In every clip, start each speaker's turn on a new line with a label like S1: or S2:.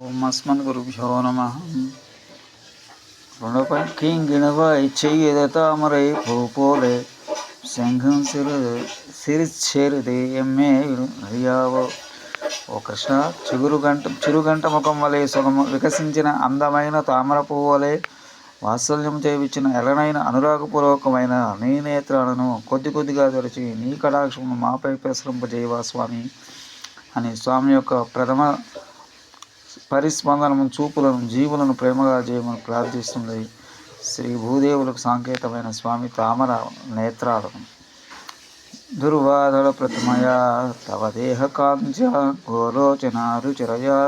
S1: ఓం అస్మన్ గురుభ్యో నమ. రుణపై కింగిణవై చెయ్యద తామరై పూపోలే శంఖం సిరు సిరిచ్చేరుది ఎమ్మే అయ్యావో ఓ కృష్ణ చిగురు గంట చిరుగంట ముఖం వలె సుగము వికసించిన అందమైన తామర పువ్వులే వాత్సల్యం చేయించిన ఎలనైన అనురాగపూర్వకమైన నీ నేత్రాలను కొద్ది కొద్దిగా తెరిచి నీ కటాక్షమును మాపై ప్రసరింపజేయవా స్వామి? అని స్వామి యొక్క ప్రథమ పరిస్పందనము చూపులను జీవులను ప్రేమగా చేయమని ప్రార్థిస్తుంది శ్రీ భూదేవులకు సాంకేతమైన స్వామి తామర నేత్రాలను దుర్వాదళ ప్రతిమయ తవ దేహ కాంచ గోలోచన రుచిరయా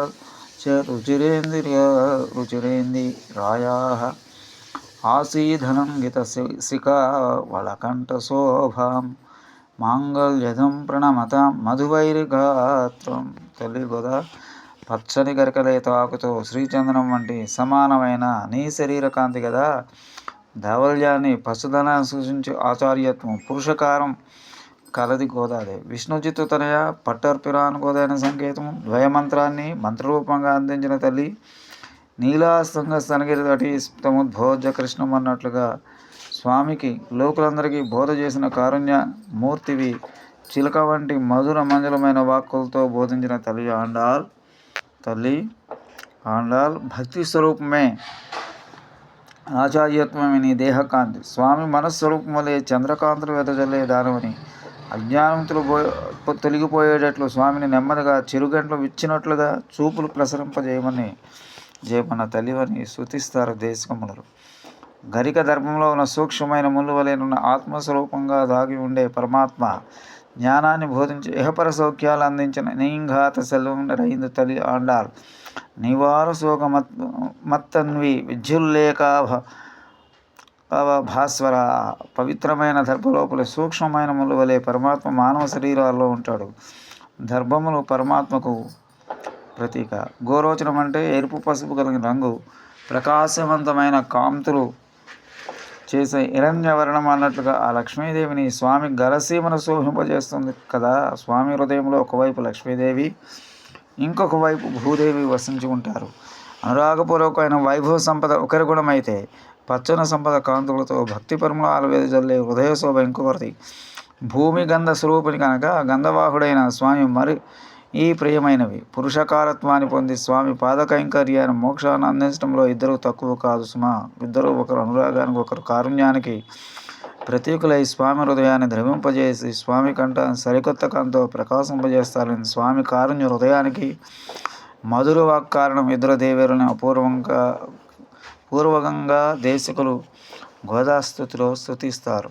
S1: చ రుచిరేంద్రియ రుచిరేంది రాయా ఆసీధనం గిత శిఖా వళకంఠ శోభాం మాంగళ్యదం ప్రణమత మధువైరిగాత్రం. తల్లి గోదా పచ్చని గరికలేత ఆకుతో శ్రీచందనం వంటి సమానమైన నీ శరీర కాంతి కదా ధవల్యాన్ని పశుధనాన్ని సూచించే ఆచార్యత్వం పురుషకారం కలది గోదాది. విష్ణుజిత్తు తనయ పట్టర్పిరాన్ గోదైన సంకేతం ద్వయమంత్రాన్ని మంత్రరూపంగా అందించిన తల్లి నీలాస్తంగ స్తనగిరి తటి తముద్భోజ కృష్ణం అన్నట్లుగా స్వామికి లోకులందరికీ బోధ చేసిన కారుణ్య మూర్తివి చిలక వంటి మధుర మంజులమైన వాక్కులతో బోధించిన తల్లి ఆండాల్ తల్లి ఆండాల్ భక్తి స్వరూపమే ఆచార్యత్వమే నీ దేహకాంతి. స్వామి మనస్వరూపం వలె చంద్రకాంతులు వెదజల్లే దానమని. అజ్ఞానంతులు పో తొలగిపోయేటట్లు స్వామిని నెమ్మదిగా చిరుగంటలు విచ్చినట్లుగా చూపులు ప్రసరింపజేయమని జయమన్న తల్లివని శృతిస్తారు దేశకములు గరిక ధర్మంలో ఉన్న సూక్ష్మమైన ముళ్ళు వలెనున్న ఆత్మస్వరూపంగా దాగి ఉండే పరమాత్మ జ్ఞానాన్ని బోధించి ఇహపర సౌఖ్యాలు అందించిన నీంఘాత సెల్వం రైందు తల్లి ఆండాల్ నివార శోక మత్ మత్తన్వి విద్యుల్లేఖాభ భాస్వర పవిత్రమైన దర్భలోపల సూక్ష్మమైన ములువలే వలె పరమాత్మ మానవ శరీరాల్లో ఉంటాడు. దర్భములు పరమాత్మకు ప్రతీక. గోరోచనం అంటే ఎరుపు పసుపు కలిగిన రంగు. ప్రకాశవంతమైన కాంతులు చేసే హిరణ్యవర్ణం అన్నట్లుగా ఆ లక్ష్మీదేవిని స్వామి గలసీమను శోభింపజేస్తుంది కదా. స్వామి హృదయంలో ఒకవైపు లక్ష్మీదేవి ఇంకొక వైపు భూదేవి వసించి ఉంటారు. అనురాగపూర్వకమైన వైభవ సంపద ఒకరి గుణమైతే పచ్చన సంపద కాంతులతో భక్తి పరమలో ఆలవేది జల్లే హృదయ శోభ ఇంకొకరిది. భూమి గంధ స్వరూపుని కనుక గంధవాహుడైన స్వామి మరి ఈ ప్రియమైనవి. పురుషకారత్వాన్ని పొంది స్వామి పాదకైంకర్యాన్ని మోక్షాన్ని అందించడంలో ఇద్దరు తక్కువ కాదు సుమా. ఇద్దరు ఒకరు అనురాగానికి ఒకరు కారుణ్యానికి ప్రతీకులై స్వామి హృదయాన్ని ద్రవింపజేసి స్వామి కంట సరికొత్త కంతో ప్రకాశింపజేస్తారని స్వామి కారుణ్య హృదయానికి మధుర వాక్కారణం ఇద్దరు దేవేరుని అపూర్వంగా పూర్వకంగా దేశకులు గోదాస్థుతిలో స్థుతిస్తారు